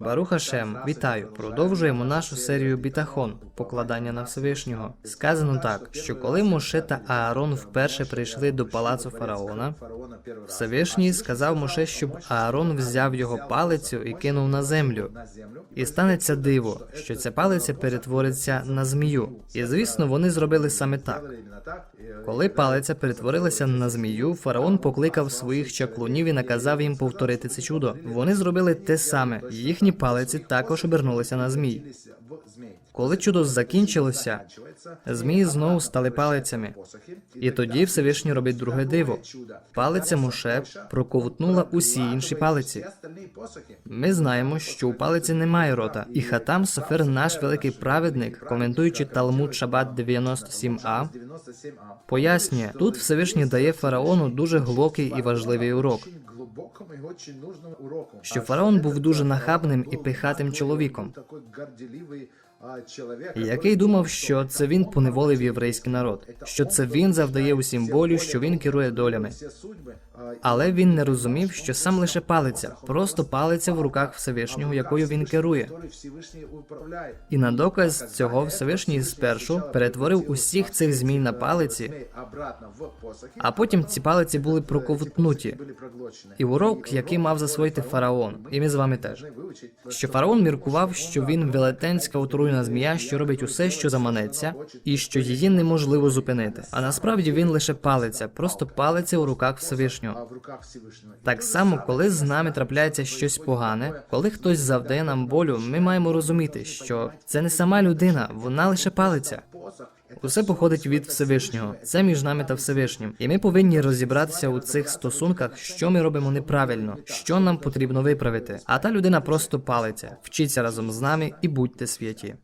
Баруха Шем, вітаю! Продовжуємо нашу серію бітахон, покладання на Всевишнього. Сказано так, що коли Моше та Аарон вперше прийшли до палацу фараона, Всевишній сказав Моше, щоб Аарон взяв його палицю і кинув на землю. І станеться диво, що ця палиця перетвориться на змію. І звісно, вони зробили саме так. Коли палиця перетворилася на змію, фараон покликав своїх чаклунів і наказав їм повторити це чудо. Вони зробили те саме. Їхні палиці також обернулися на змій. Коли чудо закінчилося, змії знову стали палицями. І тоді Всевишній робить друге диво. Палиця Моше проковтнула усі інші палиці. Ми знаємо, що у палиці немає рота, і Хатам Софер, наш великий праведник, коментуючи Талмуд Шабат 97а, пояснює, тут Всевишній дає фараону дуже глибокий і важливий урок. Що фараон був дуже нахабним і пихатим чоловіком, який думав, що це він поневолив єврейський народ, що це він завдає усім болю, що він керує долями. Але він не розумів, що сам лише палиця, просто палиця в руках Всевишнього, якою він керує. І на доказ цього Всевишній спершу перетворив усіх цих змій на палиці, а потім ці палиці були проковтнуті. І урок, який мав засвоїти фараон, і ми з вами теж. Що фараон міркував, що він велетенська отруєна змія, що робить усе, що заманеться, і що її неможливо зупинити. А насправді він лише палиця, просто палиця у руках Всевишнього. Так само, коли з нами трапляється щось погане, коли хтось завдає нам болю, ми маємо розуміти, що це не сама людина, вона лише палиця. Усе походить від Всевишнього. Це між нами та Всевишнім. І ми повинні розібратися у цих стосунках, що ми робимо неправильно, що нам потрібно виправити. А та людина просто палиться. Вчіться разом з нами і будьте святі.